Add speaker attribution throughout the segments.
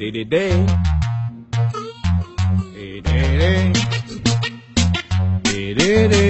Speaker 1: de de de. De de de. De de de.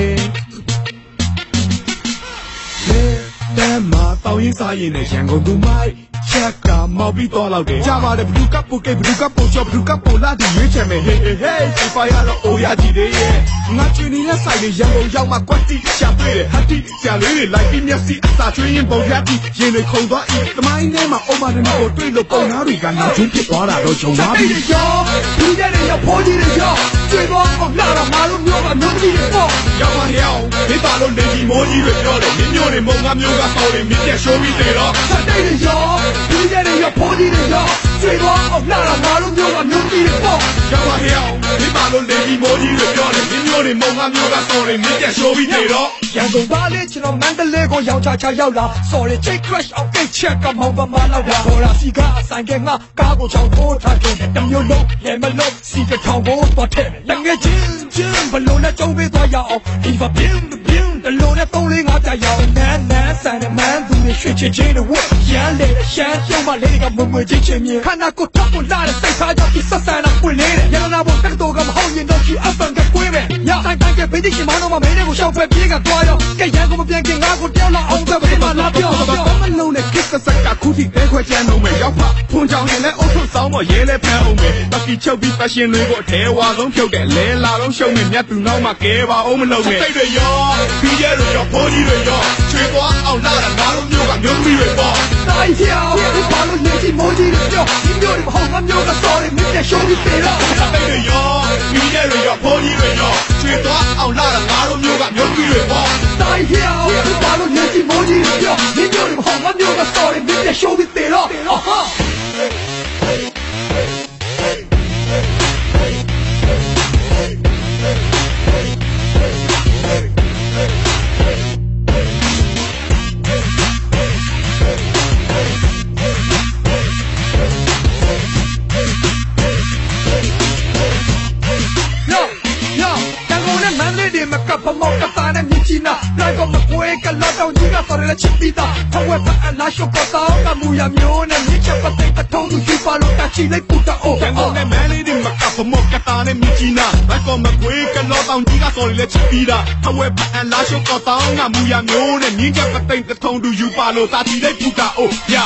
Speaker 1: တမ်းမှာတောင်းရင်စားရင်နဲ့ရန်ကုန်သူမိုက်ချက်က မောက်ပြီးတော့လောက်တယ်ကြပါတယ်ဘလူးကပ်ပိုကိတ်ဘလူးကပ်ပိုချောဘလူးကပ်ပိုလာဒီရွေးချယ်မယ်ဟေးဟေးဟေးစီဖာရတော့အိုရကြည့်သေးရဲ့ငါချွေနေတဲ့ဆိုင်တွေရန်ကုန်ရောက်မှကွက်တိရှာတွေ့တယ်ဟာတိဆရာလေးတွေလိုက်ပြီးမျက်စိအစာချွေးရင်ပုံပြတိရင်တွေခုန်သွားဤသမိုင်းထဲမှာအုံမာတဲ့ကိုတွေ့လို့ပုံသားတွေကနောက်ချင်းဖြစ်သွားတာတော့ဂျုံသွားပြီ
Speaker 2: ရောဒီတဲ့တွေရောဖိုးကြီးတွေရောကျွေးတော့အောင်လာတာငါတို့မျိုးကမျိုးသမီးတွေပေါ့
Speaker 1: ရောက်ပါလေအောင်မိပါလို့နေကြီးမိုးကြီးတွေပြောတယ်မင်းမျိုးတွေမုံငါမျိုးကပေါ်တယ်မင်းပြရှိုးပြီးသေးတော့
Speaker 2: ဆက်တိတ်တွေရောဒီတဲ့တွေရောဖိုးကြီးတွေရောကျွေးတော့အောင်လာတာငါတို့မျိုးကမျိုးသမီးတွေပေါ့
Speaker 1: ရောက်ပါလေအောင်မိပါလို့နေကြီးမိုးကြီးတွေပြောတယ်မင်းမျိုးတွေမုံငါမျိုးကပေါ်တယ်မင်းပြရှိုးပြီးသေးတော့
Speaker 2: ရန်ကုန်သားလေးကျွန်တော်မန္တလေးကိုရောက်ချချရောက်လာ sorry check crash အောက်ကိတ်ချက်ကမောင်ပမာလောက်လာဟောရာစီကအဆိုင်ကငါကားကိုချောင်းထိုးထားတယ်တမျိုးလုံးလဲမလုံးစီကထောင်ကိုတော့ထဲတငယ်ချင်းချင်းဘလုံးနဲ့ကြုံပေးသွားရအောင်ဒီပါပြင်းပြင်းတ လုံးနဲ့သုံးလေးငါပြရအောင်နန်းနန်းဆိုင်နဲ့မန်းသူတွေရွှေချစ်ချင်းတွေဝတ်ရမ်းလေရှမ်းရှုံးမလေးကမမွေချင်းချင်းမြင်ခန္ဓာကိုယ်တော့ကိုလာတဲ့စိတ်ထားကြောင့်ဒီဆက်ဆန်တာ ဆိုင်တိုင်းကဘေးဒီရှင်မတော်မမင်းတွေကိုရှောက်ဖက်ပြေးကသွားရောကဲရန်ကိုမပြန်ခင်ငါကိုတယောက်လောက်အောင်ပဲဘယ်မှာလာပြော
Speaker 1: ဘာမလုံးနဲ့ကိစ္စစက်ကခုထိတဲခွဲချမ်းလုံးမယ်ရောက်ဖဖွန်ချောင်းရင်လည်းအုတ်ထုပ်ဆောင်မရဲလဲဖမ်းအောင်မယ်တက်ကီချုပ်ပြီးဖက်ရှင်တွေကိုအထဲဝါဆုံးဖြုတ်တယ်လဲလာတော့ရှုံနေမြတ်သူနောက်မှကဲပါအောင်မလုံးနဲ့စိတ်တွေရောပြီးရဲတွေရောဖိုးကြီးတွေရောချွေသွားအောင်လာတာငါတို့မျိုးကမျိုးသမီးတွေပေါ့
Speaker 2: တိုင်းပြောင်းဒီဘာလို့နေစီမိုးကြီးပြောဒီမျိုးတွေမဟုတ်ငါမျိုးက sorry မင်းနဲ့ရှုံးပြီးသေးတော့
Speaker 1: စိတ်တွေရောပြီးရဲတွေရောဖိုးကြီးတွေရော ချွေသွားအောင်လာတာငါတို့မျိုးကမျိုးသမီးတွေပေါ့
Speaker 2: တိုင်းပြောင်းဒီဘာလို့နေစီမိုးကြီးပြောဒီမျိုးတွေမဟုတ်ငါမျိုးက sorry မင်းနဲ့ရှုံးပြီးသေးတော့ ဖမောက်ကစားနဲ့မြချီနာလိုက်တော့မကွဲကလာတော့ကြီးကစော်ရလက်ချစ်ပြီးသားထဝက်ဖအလားရှုပ်ကတော့ကမူရမျိုးနဲ့မြချက်ပသိတ်ထုံးသူရှိပါလို့တချီလိုက်ပူတာအို
Speaker 1: တန်ကုန်နဲ့မန်းလေးတွေမကပ်ဖမောက်ကတာနဲ့မြချီနာဘက်ကောမကွေးကလောတောင်ကြီးကစော်ရီလက်ချစ်ပြီးတာအဝဲပအန်လာရှုပ်တော့တောင်းငါမူရမျိုးနဲ့မြင်းချက်ပသိမ့်တထုံတူယူပါလို့တာတီလိုက်ပူတာအိုရ